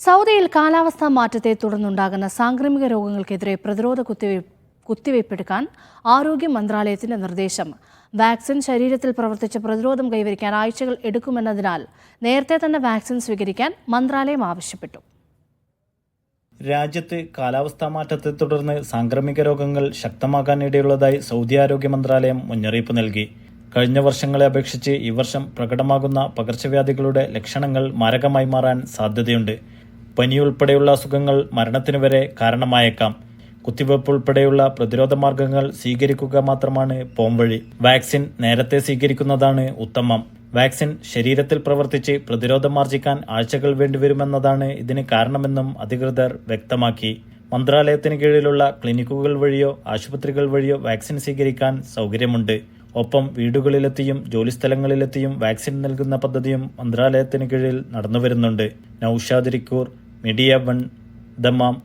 സൗദിയിൽ കാലാവസ്ഥാ മാറ്റത്തെ തുടർന്നുണ്ടാകുന്ന സാംക്രമിക രോഗങ്ങൾക്കെതിരെ പ്രതിരോധ കുത്തിവയ്പ് കുത്തിവയ്പ്പെടുക്കാൻ ആരോഗ്യ മന്ത്രാലയത്തിന്റെ നിർദ്ദേശം. വാക്സിൻ ശരീരത്തിൽ പ്രവർത്തിച്ച് പ്രതിരോധം കൈവരിക്കാൻ ആഴ്ചകൾ എടുക്കുമെന്നതിനാൽ നേരത്തെ തന്നെ വാക്സിൻ സ്വീകരിക്കാൻ മന്ത്രാലയം ആവശ്യപ്പെട്ടു. രാജ്യത്ത് കാലാവസ്ഥാ മാറ്റത്തെ തുടർന്ന് സാംക്രമിക രോഗങ്ങൾ ശക്തമാകാനിടയുള്ളതായി സൗദി ആരോഗ്യ മന്ത്രാലയം മുന്നറിയിപ്പ് നൽകി. കഴിഞ്ഞ വർഷങ്ങളെ അപേക്ഷിച്ച് ഈ വർഷം പ്രകടമാകുന്ന പകർച്ചവ്യാധികളുടെ ലക്ഷണങ്ങൾ മാരകമായി മാറാൻ സാധ്യതയുണ്ട്. പനിയുൾപ്പെടെയുള്ള അസുഖങ്ങൾ മരണത്തിന് വരെ കാരണമായേക്കാം. കുത്തിവയ്പ് ഉൾപ്പെടെയുള്ള പ്രതിരോധ മാർഗങ്ങൾ സ്വീകരിക്കുക മാത്രമാണ് പോംവഴി വാക്സിൻ നേരത്തെ സ്വീകരിക്കുന്നതാണ് ഉത്തമം. വാക്സിൻ ശരീരത്തിൽ പ്രവർത്തിച്ച് പ്രതിരോധം ആർജിക്കാൻ ആഴ്ചകൾ വേണ്ടിവരുമെന്നതാണ് ഇതിന് കാരണമെന്നും അധികൃതർ വ്യക്തമാക്കി. മന്ത്രാലയത്തിന് കീഴിലുള്ള ക്ലിനിക്കുകൾ വഴിയോ ആശുപത്രികൾ വഴിയോ വാക്സിൻ സ്വീകരിക്കാൻ സൗകര്യമുണ്ട്. ഒപ്പം വീടുകളിലെത്തിയും ജോലിസ്ഥലങ്ങളിലെത്തിയും വാക്സിൻ നൽകുന്ന പദ്ധതിയും മന്ത്രാലയത്തിന് കീഴിൽ നടന്നുവരുന്നുണ്ട്. നൌഷാദ് மெடியவன் தமாம்